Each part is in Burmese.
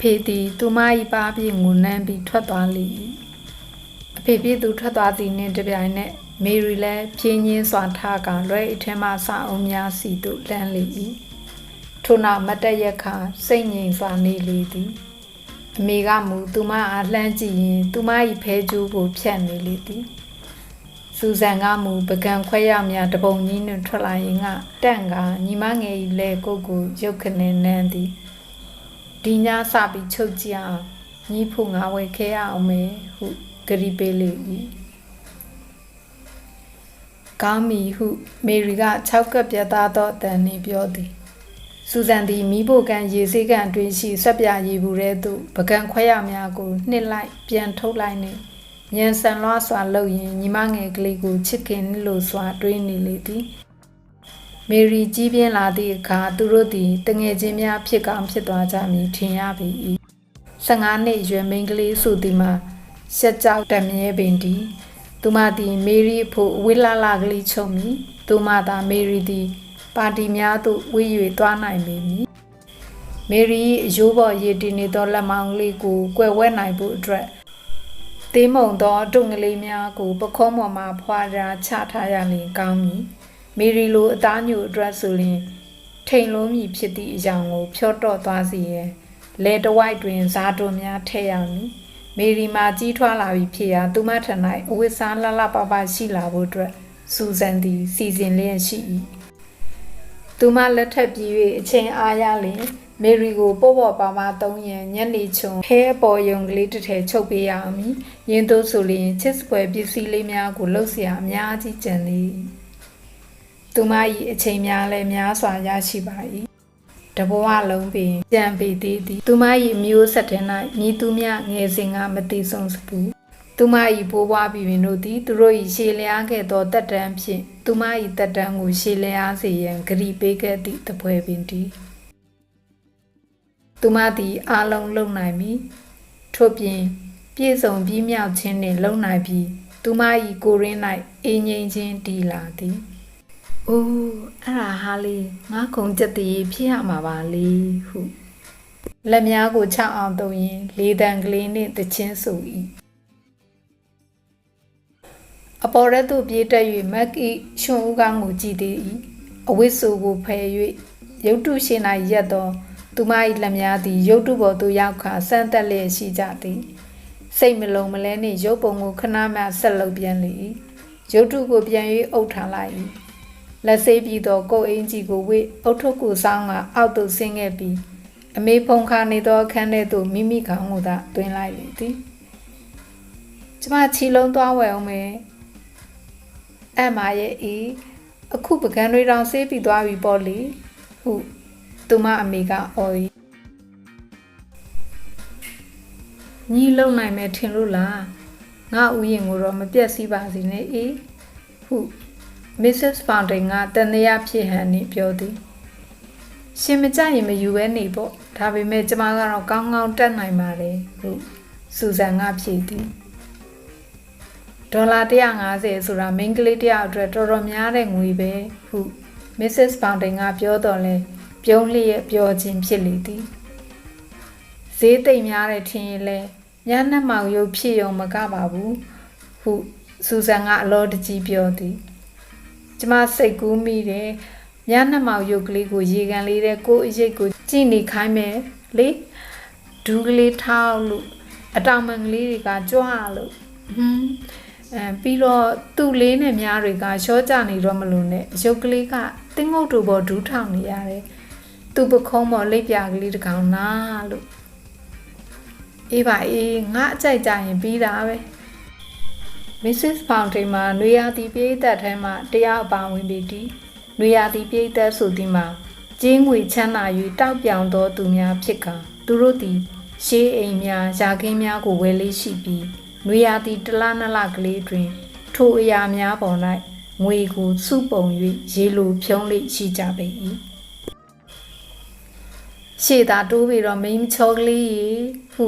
ဖေသည်သူမ၏ပါးပြင်းကိုနမ်းပြီးထွက်သွားလေ၏အဖေပြည့်သူထွက်သွားသည်နှင့်တပြိုင်နက်မေရီလည်းပြင်းရင်းစွာထားကလွယ်အထင်းမှစအောင်များစီသို့လှမ်းလေ၏ထို့နောက်မတ်တရက်ခါစိတ်ငြိမ်စွာနေလေသည်အမေကမူသူမအားလှမ်းကြည့်ရင် သူမ၏ဖဲကျိုးကိုဖြတ်နေလေသည်စူဇန်ကမူပကံခွဲရများတပုံကြီးနှင့်ထွက်လာရင်ကတန့်ကညီမငယ်၏လဲကိုကိုရုတ်ခနဲ့နန်းသည် ဒီညစပြီးချုပ်ကြည့်အောင်ညီဖို့ငါဝယ်ခဲရအောင်မေဟုဂရီပေးလေ၏ကောင်းမီဟုမေရီက6ကပ်ပြတ်သားသောအတန်နှင့်ပြောသည်စူဇန်သည်မိဖို့ကန်ရေစေးကန်အတွင်းရှိဆက်ပြရည်ဘူးတဲ့သို့ပကံခွဲရများကိုနှစ်လိုက်ပြန်ထုတ်လိုက်နှင့်ညံဆန်လွှားစွာလှုပ်ရင်ညီမငယ်ကလေးကိုချစ်ခင်လို့စွာတွေးနေလေသည် မေရီကြီးပြင်းလာသည့်အခါသူတို့သည်တငယ်ချင်းများဖြစ်ကောင်းဖြစ်သွားကြမည်ထင်ရပေ၏15နှစ်အရွယ်မိန်းကလေးဆိုသည်မှာရှက်ကြောက်တမြဲပင်သည်သူမသည်မေရီအဖို့ဝိလာလာကလေးချုပ်မည်သူမသာမေရီသည်ပါတီများသို့ဝေး၍သွားနိုင်ပေမည်မေရီ၏အယိုးပေါ်ရည်တည်နေသောလက်မောင်းလေးကိုကွယ်ဝဲနိုင်ဖို့အတွက်သေးမုံသောတုံကလေးများကိုပခုံးပေါ်မှဖွာရာချထားရလင်ကောင်းမည် မီရီလိုအသားညိုအတွက်ဆိုရင်ထိန်လုံးမည်ဖြစ်သည့်အကြောင်းကိုဖြော့တော့သွားစီရန်လေတဝိုက်တွင်ဇာတုံများထည့်ရမည်မီရီမာကြီးထွားလာပြီဖြစ်ရာသူမထံ၌အဝတ်စားလှလှပပရှိလာဖို့အတွက်စူဇန်သည်စီစဉ်လျက်ရှိ၏သူမလက်ထပ်ပြီး၍အချိန်အားရလျင်မေရီကိုပေါ့ပေါ့ပါပါသုံးရန်ညနေချုံခဲအပေါ်ယုံကလေးတစ်ထည်ချုပ်ပေးရအောင်မည်။ရင်းတို့ဆိုလျင်ချစ်စပွဲပစ္စည်းလေးများကိုလှုပ်เสียအများကြီးကြံလေ။ သူမ၏အချိန်များလည်းများစွာရရှိပါ၏။တဘဝလုံးပင်ကြံပေသေးသည် သူမ၏မျိုးဆက်ထဲ၌မြည်သူမြငယ်စဉ်ကမတိဆုံးစပူသူမ၏ဘိုးဘွားပြည်ပင်တို့သည်သူတို့၏ရှေလျားခဲ့သောတက်တန်းဖြင့်သူမ၏တက်တန်းကိုရှေလျားစေရန်ဂရီပေးခဲ့သည့်တပွဲပင်တည်းသူမသည်အာလုံးလုံနိုင်ပြီထို့ပြင်ပြည့်စုံပြီးမြောက်ခြင်းနှင့်လုံနိုင်ပြီးသူမ၏ကိုရင်း၌အင်းငိမ့်ခြင်းတည်လာသည်။ အိုးအဲ့ဒါဟာလေငါခုံကြက်တည်ဖြစ်ရမှာပါလေဟုလက်များကိုချအောင်တုံရင်လေတံကလေးနှင့်တချင်းဆို၏အပေါ်ရက်သို့ပြေးတက်၍မက်၏ရှင်ဦးကောင်းကိုကြည်သေး၏အဝိဆူကိုဖယ်၍ရုတ်တုရှင်၌ရက်သောသူမ၏လက်များသည်ရုတ်တုပေါ်သို့ရောက်ခါဆန်းသက်လျက်ရှိကြသည်စိတ်မလုံးမလဲနှင့်ရုပ်ပုံကိုခဏမှဆက်လုပ်ပြန်လေ၏ရုတ်တုကိုပြန်၍အုပ်ထားလိုက်၏ လက်ဆေးပြီးသောကိုယ်အင်းကြီးကိုဝိအုတ်ထုတ်ကိုစောင်းကအောက်သို့ဆင်းခဲ့ပြီးအမေဖုန်ခါနေသောအခန်းထဲသို့မိမိခေါင်းကိုသာတွင်လိုက်လေသည်ကျမချီလုံးသွားဝယ်အောင်မယ်အဲ့မာရဲ့ဤအခုပကံတွေတောင်ဆေးပြီးသွားပြီပေါ့လေဟုသူမအမေကအော်၏ညီလုံနိုင်မယ်ထင်လို့လားငါဥယျင်ကိုတော့မပြက်စီးပါစေနဲ့အေးဟု Mrs. Fountain ကတန်တရားဖြစ်ဟန်နှင့်ပြောသည်ရှင်မကြရင်မယူပဲနေပေါ့ဒါပေမဲ့ကျမကတော့ကောင်းကောင်းတက်နိုင်ပါတယ်ဟုစူဇန်ကဖြေသည်ဒေါ်လာ150ဆိုတာမိန်းကလေးတယောက်အတွက်တော်တော်များတဲ့ငွေပဲဟု Mrs. Fountain ကပြောတော်လဲပြုံးလျက်ပြောခြင်းဖြစ်လေသည်ဈေးသိမ့်များတဲ့ထင်ရင်လဲညနှက်မောင်ရုပ်ဖြစ်ရုံမကပါဘူးဟုစူဇန်ကအလောတကြီးပြောသည် ကျမစိတ်ကူးမိတယ်ညနှက်မောင်ရုပ်ကလေးကိုရေကန်လေးတဲ့ကိုအရိတ်ကိုကြည့်နေခိုင်းမယ်လေဒူးကလေးထောက်လို့အတောင်မန်ကလေးတွေကကြွားလို့ဟွန်းအဲပြီးတော့သူ့လေးနဲ့များတွေကရှော့ကြနေတော့မလို့နဲ့ရုပ်ကလေးကတင်းငုတ်တူပေါ်ဒူးထောင်နေရတယ်သူ့ပခုံးပေါ်လိပ်ပြကလေးတစ်ကောင်နာလို့အေးပါအေးငါအကြိုက်ကြရင်ပြီးတာပဲ Mrs. Fountain မှာနွေရာသီပြည့်သက်ထဲမှာတရားအပါဝင်ပြီးတည်နွေရာသီပြည့်သက်ဆိုသည်မှာကျင်းငွေချမ်းသာ၍တောက်ပြောင်သောသူများဖြစ်ကသူတို့သည်ရှေးအိမ်များယာခင်းများကိုဝယ်လေးရှိပြီးနွေရာသီတလနလကလေးတွင် ထိုအရာများပေါ်၌ငွေကိုစုပုံ၍ရေလိုဖြုံးလေးရှိကြပေ၏ရှေ့သာတိုးပြီးတော့မိန်းချောကလေးရေဟု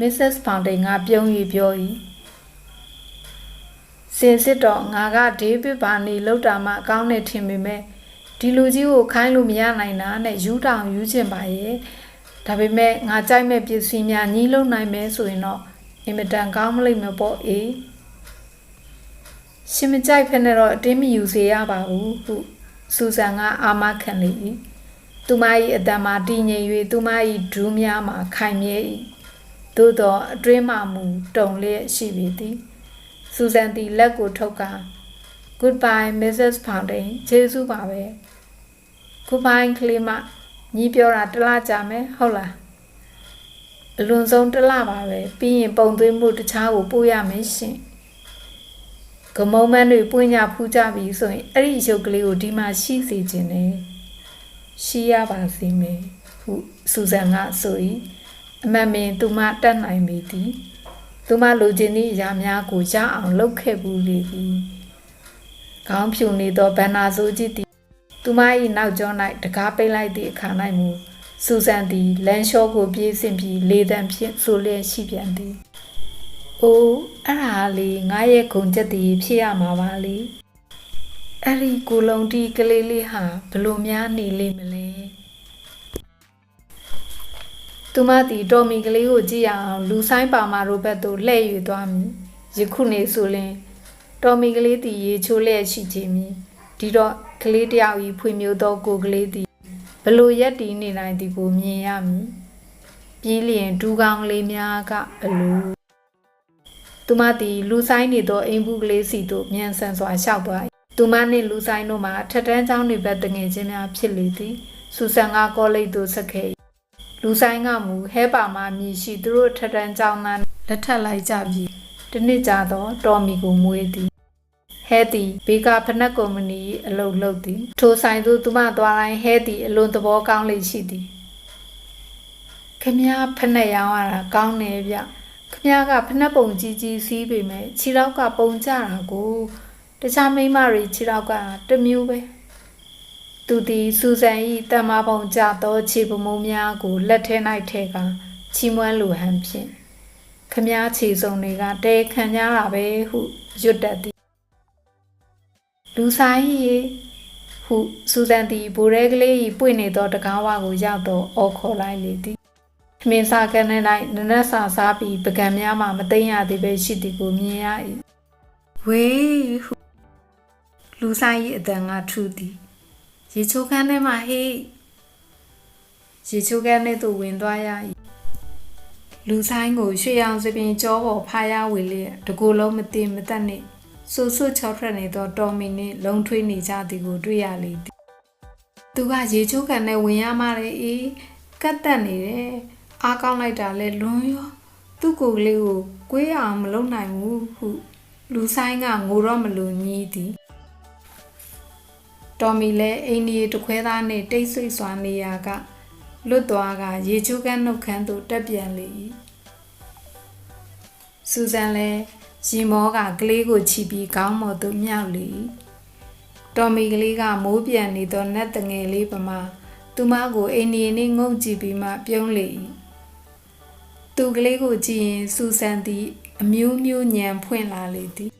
Mrs. Fountain ကပြုံး၍ပြော၏ စင်စစ်တော့ငါကဒေးဗစ်ဘာနီလောက်တာမှအကောင်းနဲ့ထင်ပေမဲ့ဒီလူကြီးကိုခိုင်းလို့မရနိုင်တာနဲ့ယူတောင်ယူချင်ပါရဲ့ဒါပေမဲ့ငါကြိုက်မဲ့ပစ္စည်းများညီးလုံနိုင်မယ်ဆိုရင်တော့အင်မတန်ကောင်းမလိမ့်မပေါ့အေးရှင်မကြိုက်ဖက်နဲ့တော့အတင်းမယူစေရပါဘူးဟုစူဇန်ကအာမခံလေ၏သူမ၏အတံမှာတည်ငြိမ်၍သူမ၏ဒူးများမှာခိုင်မြဲ၏သို့သောအတွင်းမှမူတုံလျက်ရှိပေသည် စူဇန်သည်လက်ကိုထုတ်ကာ Goodbye Mrs. Fountain ကျေးဇူးပါပဲ Goodbye ကလေးမညီပြောတာတစ်လားကြာမယ်ဟုတ်လားအလွန်ဆုံးတစ်လားပါပဲပြီးရင်ပုံသွင်းမှုတခြားကိုပို့ရမယ်ရှင်ကမုံမန်းတွေပွင့်ညဖူးကြပြီဆိုရင်အဲ့ဒီရုပ်ကလေးကိုဒီမှာရှိစေခြင်းနဲ့ရှိရပါစေမယ်ဟုစူဇန်ကဆို၏အမတ်မင်းသူမတတ်နိုင်ပေသည် သူမလိုချင်သည့်အရာများကိုရအောင်လုပ်ခဲ့ဘူးလေသည်ခေါင်းဖြူနေသောဗန္နာဆိုးကြီးသည်သူမ၏နောက်ကျော၌တကားပိတ်လိုက်သည့်အခါ၌မူစူဇန်သည်လန်ရှော့ကိုပြေးဆင်ပြီးလေတံဖြင့်ဆိုလျက်ရှိပြန်သည်။အိုးအဲ့ဒါလေငါရဲ့ဂုံချက်တည်ဖြစ်ရမှာပါလေ။အဲ့ဒီကိုလုံးတီကလေးလေးဟာဘလို့များနေလိမ့်မလဲ။ သူမသည်တော်မီကလေးကိုကြည့်ရအောင်လူဆိုင်ပါမာတို့ဘက်သို့လှည့်၍သွားမည်။ယခုနေဆိုရင်တော်မီကလေးသည်ရေချိုးလျက်ရှိခြင်းမည်။ဒီတော့ကလေးတယောက်ဤဖွေမျိုးသောကိုကလေးသည်ဘလို့ရက်တီနေနိုင်သည်ကိုမြင်ရမည်ပြီးလျင်ဒူးကောင်းလေးများကဘလို့သူမသည်လူဆိုင်နေသောအိမ်ဘူးကလေးစီသို့မြန်ဆန်စွာလျှောက်သွား၏သူမနှင့်လူဆိုင်တို့မှာထက်တန်းကျောင်းတွေဘက်တငယ်ချင်းများဖြစ်လေသည်စူဆန်ကကောလိပ်သို့ဆက်ခဲ့၏ လူဆိုင်ကမူဟဲပါမှမြည်ရှိသူတို့ထက်တန်းကျောင်းသားလက်ထပ်လိုက်ကြပြီတနစ်ကြသောတော်မီကိုမွေးသည်ဟဲသည်ဘေကာဖနက်ကုမ္ပဏီ၏အလုပ်လုပ်သည်ထိုဆိုင်သို့သူမသွားတိုင်းဟဲသည်အလွန်သဘောကောင်းလေရှိသည်ခမည်းဖနက်ရောင်းရတာကောင်းတယ်ဗျခမည်းကဖနက်ပုံကြီးကြီးစီးပေမဲ့ခြေထောက်ကပုံကြတာကိုတခြားမိန်းမတွေခြေထောက်ကတစ်မျိုးပဲ သူသည်စူဇန်၏တမ္မာပုံကြသောခြေပမုံများကိုလက်ထဲ၌ထဲကချီးမွမ်းလိုဟန်ဖြင့်ခမည်းခြေစုံတွေကတဲခံကြတာပဲဟုရွတ်တတ်သည်လူဆိုင်ရေဟုစူဇန်သည်ဘိုရဲကလေး၏ပွင့်နေသောတကားဝါကိုရောက်တော့အော်ခေါ်လိုက်လေသည်ထမင်းစားကနေ၌နနက်စာစားပြီးပကံများမှမသိမ်းရသေးပဲရှိသည်ကိုမြင်ရ၏ဝေးဟုလူဆိုင်၏အတန်ကထူသည် ရေချိုးခန်းထဲမှာဟေးရေချိုးခန်းထဲသို့ဝင်သွားရ၏လူဆိုင်ကိုရွှေရောင်စပင်ကြောပေါ်ဖားရဝေလျက်တကူလုံးမသိမတတ်နှင့်ဆူဆူချောထွက်နေသောတော်မီနှင့်လုံထွေးနေကြသည်ကိုတွေ့ရလေသည်သူကရေချိုးကန်နဲ့ဝင်ရမှလေအေးကတ်တက်နေတယ်အားကောင်းလိုက်တာလဲလွန်ရောသူ့ကိုယ်လေးကိုကွေးအောင်မလုပ်နိုင်ဘူးဟုလူဆိုင်ကငိုတော့မလို့ညီးသည် တော်မီလဲအိန္ဒိယတခွဲသားနှင့်တိတ်ဆိတ်စွာနေရာကလွတ်သွားကရေချိုးကန်နှုတ်ခမ်းသို့တက်ပြန်လေ၏စူဇန်လဲရင်မောကကလေးကိုချီပြီးခေါင်းမော်သို့မြောက်လေတော်မီကလေးကမိုးပြန်နေသောနတ်တငယ်လေးပမာသူမကိုအိမ်နေနေငုံကြည့်ပြီးမှပြုံးလေသူကလေးကိုကြည့်ရင်စူဆန်သည် အမျိုးမျိုးညံဖွင့်လာလေသည်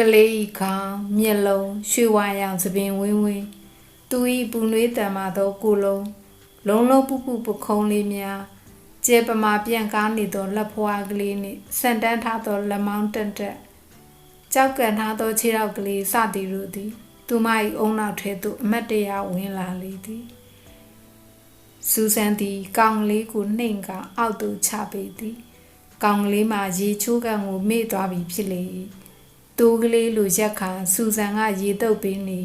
ကလေးဤခေါင်းမျက်လုံးရွှေဝါရောင်သပင်ဝင်းဝင်းသူဤပူနွေးတံမာသောကိုယ်လုံးလုံးလုံးပူပူပခုံးလေးများကျဲပမာပြန်ကားနေသောလက်ဖွားကလေးနှင့်ဆန်တန်းထားသောလက်မောင်းတက်တက်ကြောက်ကန်ထားသောခြေထောက်ကလေးစသည်တို့သည် သူမ၏အုံနောက်ထဲသို့အမတ်တရဝင်လာလေသည်စူဇန်သည် ကောင်လေးကိုနှိမ်ကအောက်သို့ချပေသည် ကောင်လေးမှရေချိုးကန်ကိုမေ့သွားပြီဖြစ်လေ တိုးကလေးလိုရက်ခါစူဇန်ကရေတုပ်ပေးနေ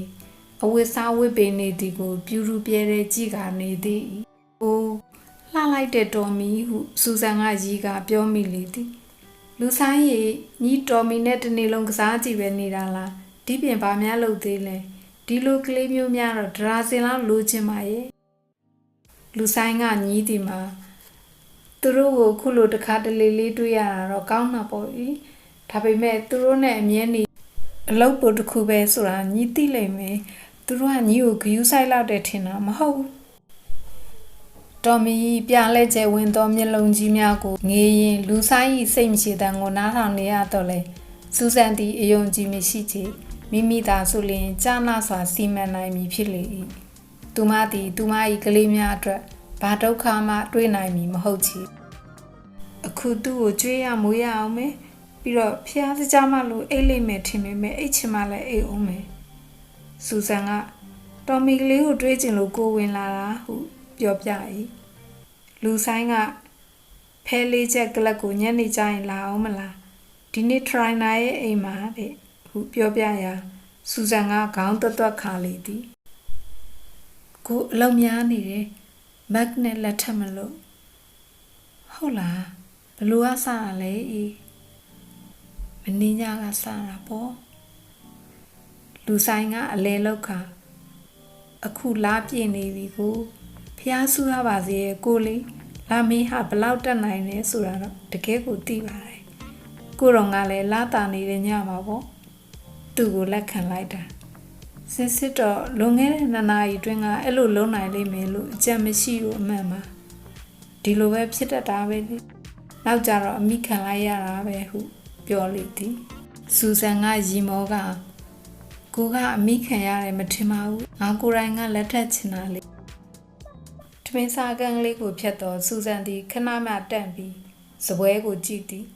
အဝတ်စားဝတ်ပေးနေသည်ကို ပြူရူပြဲတဲ့ကြည့်ကနေသည်။အိုးလှလိုက်တဲ့တော်မီဟုစူဇန်ကရီကပြောမိလေသည်လူဆိုင်ရီညီတော်မီနဲ့တနေ့လုံးကစားကြည့်ပဲနေတာလားဒီပြင်ဘာများလုပ်သေးလဲဒီလိုကလေးမျိုးများတော့ဒရာစင်လောက်လိုချင်ပါရဲ့လူဆိုင်ကညီးဒီမှာသူတို့ကိုခုလိုတစ်ခါတလေလေးတွေ့ရတာတော့ကောင်းတာပေါ့ဤ ဒါပေမဲ့သူတို့နဲ့အမြဲနေအလုပ်ပို့တစ်ခုပဲဆိုတာညီးသိလိမ့်မယ်သူတို့ကညီးကိုဂယူးဆိုင်လောက်တယ်ထင်တာမဟုတ်ဘူးတော်မီပြလဲကျဲဝင်သောမျက်လုံးကြီးများကိုငေးရင်လူဆိုင်၏စိတ်မရှိတဲ့ကိုနားထောင်နေရတော့လေစူဇန်သည်အယုံကြည်မရှိချေမိမိသာဆိုလျင်ကြာနာစွာစီမံနိုင်မည်ဖြစ်လေ၏သူမသည်သူမ၏ကလေးများအတွက်ဘာဒုက္ခမှတွေးနိုင်မည်မဟုတ်ချေအခုသူ့ကိုကြွေးရမွေးရအောင်မယ် ပြီးတော့ဖျားစကြမလို့အိတ်လိမ့်မယ်ထင်ပေမဲ့အိတ်ချင်မှလည်းအိတ်အောင်မယ်စူဇန်ကတော်မီကလေးကိုတွေးကျင်လို့ကိုဝင်လာတာဟုပြောပြ၏လူဆိုင်ကဖဲလေးချက်ကလပ်ကိုညနေကျရင်လာအောင်မလားဒီနေ့ trainer ရဲ့အိမ်မှာတဲ့ဟုပြောပြရာစူဇန်ကခေါင်းတွတ်တွတ်ခါလေသည်ကိုအလုံးများနေတယ်မက်နဲ့လက်ထပ်မလို့ဟုတ်လားဘလို့ကစတာလဲအေး မင်းညကစတာပေါ့လူဆိုင်ကအလဲလောက်ခါအခုလားပြည့်နေပြီကိုဖះဆူရပါစေရဲ့ကိုလေးလာမင်းဟာဘလောက်တက်နိုင်လဲဆိုတာတော့တကယ်ကိုသိပါတယ်ကိုရောကလည်းလာတာနေတဲ့ညမှာပေါ့သူ့ကိုလက်ခံလိုက်တာစစ်စစ်တော့လွန်ခဲ့တဲ့နှစ်နာရီအတွင်းကအဲ့လိုလုံးနိုင်လိမ့်မယ်လို့အကြံမရှိဘူးအမှန်ပါဒီလိုပဲဖြစ်တတ်တာပဲလေနောက်ကြတော့အမိခံလိုက်ရတာပဲဟု ပြောလိမ့်သည်စူဇန်ကရီမောကကိုကအမိခံရတယ်မထင်ပါဘူးငါကိုယ်တိုင်ကလက်ထပ်ချင်တာလေထမင်းစားကန်ကလေးကိုဖြတ်တော့စူဇန်သည်ခဏမှတန့်ပြီးစပွဲကိုကြည့်သည်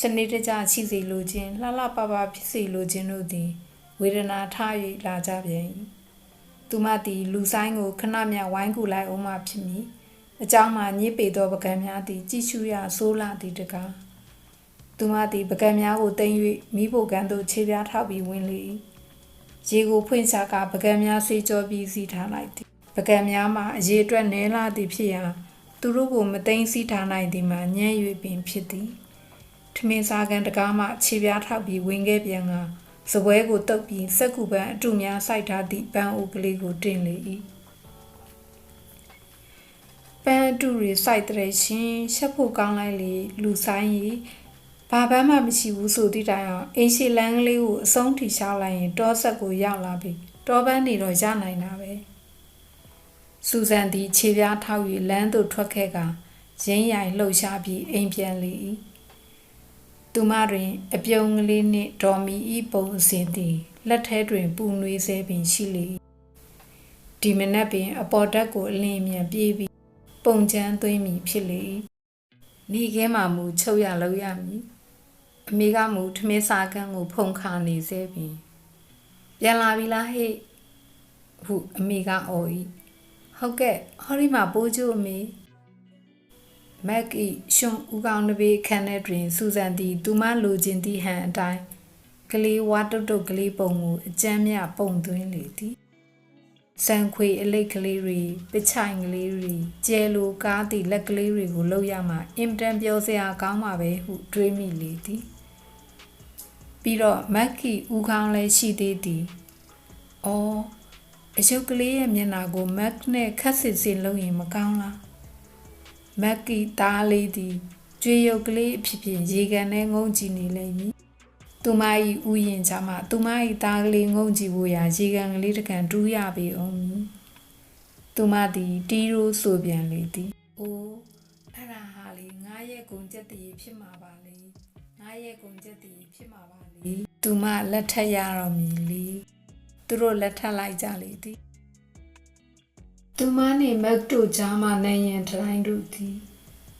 စနေတကျချိစီလိုခြင်းလှလှပပဖြစ်စီလိုခြင်းတို့သည်ဝေဒနာထား၍လာကြပြန်၏သူမသည်လူဆိုင်ကိုခဏမျှဝိုင်းကူလိုက်အောင်မှဖြစ်မည်အเจ้าမှညစ်ပေသောပကံများသည်ကြည့်ရှုရဆိုးလာသည်တကား သူမသည်ပကံများကိုတင်၍မိဖို့ကန်သို့ခြေပြားထောက်ပြီးဝင်လေ၏ရေကိုဖွင့်ချကပကံများဆေးကြောပြီးစီထားလိုက်သည်ပကံများမှာအရေးအတွက်နဲလာသည်ဖြစ်ရာသူတို့ကိုမသိမ်းစီထားနိုင်သည်မှာညံ့၍ပင်ဖြစ်သည်ထမင်းစားကန်တကားမှခြေပြားထောက်ပြီးဝင်ခဲ့ပြန်ကစပွဲကိုတုပ်ပြီးစက်ကူပန်းအတူများစိုက်ထားသည့်ပန်းအိုကလေးကိုတင်လေ၏ပန်းအတူတွေစိုက်တဲ့ရှင်ရှက်ဖို့ကောင်းလိုက်လေလူဆိုင်ကြီး ဘာပန်းမှမရှိဘူးဆိုသည့်တိုင်အောင်အင်းရှိလန်းကလေးကိုအဆုံးထိရှားလိုက်ရင်တောဆက်ကိုရောက်လာပြီတောပန်းနေတော့ရနိုင်တာပဲစူဇန်သည်ခြေပြားထောက်၍လမ်းသို့ထွက်ခဲ့ကရင်းရိုင်လှုပ်ရှားပြီးအိမ်ပြန်လေ၏သူမတွင် အပြုံးကလေးနှင့်ဒေါ်မီဤပုံအစဉ်သည်လက်ထဲတွင်ပူနွေးဆဲပင်ရှိလေဒီမနက်ပင် အပေါ်တက်ကိုအလင်းမြန်ပြေးပြီးပုံချမ်းသွင်းမိဖြစ်လေနေခဲမှမူချုပ်ရလို့ရမည် အမေကမူထမင်းစားကန်းကိုဖုန်ခါနေစေပင်ပြန်လာပြီလားဟဲ့ဟုအမေကအော်ဤဟုတ်ကဲ့ဟောဒီမှာပိုးကျိုးအမေမက်ဤရှင်ဦးကောင်းတပေခန်းထဲတွင်စူဇန်သည် သူမလိုချင်သည့်ဟန်အတိုင်းကလေးဝါတုတ်တုတ်ကလေးပုံကိုအကျမ်းမြပုံသွင်းလေသည်စံခွေအလိတ်ကလေးတွေပချိုင်ကလေးတွေကျဲလိုကားသည့်လက်ကလေးတွေကိုလှုပ်ရမှအင်တန်ပြောစရာကောင်းမှာပဲဟုတွေးမိလေသည် ပြီးတော့မက်ကီဦးခေါင်းလည်းရှိသေးသည်။အော်အယုတ်ကလေးရဲ့မျက်နှာကိုမက်နဲ့ခတ်စစ်စစ်လုပ်ရင်မကောင်းလား။မက်ကီသားလေးသည်ကြွေရုပ်ကလေးအဖြစ်ဖြင့်ရေကန်နဲ့ငုံကြည့်နေလိမ့်မည်။သူမ၏ဥယျင်ချမှသူမ၏သားကလေးငုံကြည့်ဖို့ရာရေကန်ကလေးတစ်ကန်တူးရပေအောင်မည်။သူမသည်တီးရိုးဆိုပြန်လေသည်။အိုးအဲ့ဒါဟာလေငါရဲ့ဂုံကြက်တည်ဖြစ်မှာပါလေ။ငါရဲ့ဂုံကြက်တည်ဖြစ်မှာပါ လေ။သူမလက်ထက်ရတော့မည်လေ။သူတို့လက်ထက်လိုက်ကြလေသည်။သူမနှင့်မက်တို့ကြားမှနိုင်ရန်ထိုင်းတို့သည်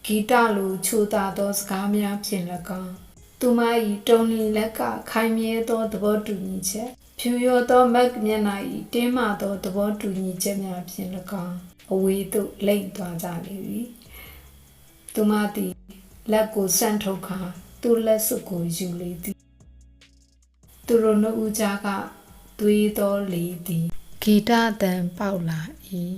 ဂီတလိုချိုသာသောစကားများဖြင့်၎င်းသူမ၏တုံလီလက်ကခိုင်မြဲသောသဘောတူညီချက်ဖြူရောသောမက်မျက်နှာ၏တင်းမာသောသဘောတူညီချက်များဖြင့်၎င်းအဝေးသို့လိမ့်သွားကြလေသည်သူမသည်လက်ကိုဆန့်ထုတ်ခါသူ့လက်စွပ်ကိုယူလေသည် သူတို့နှစ်ဦးကြားကသွေးသောလေသည်ဂီတတန်ပေါက်လာ၏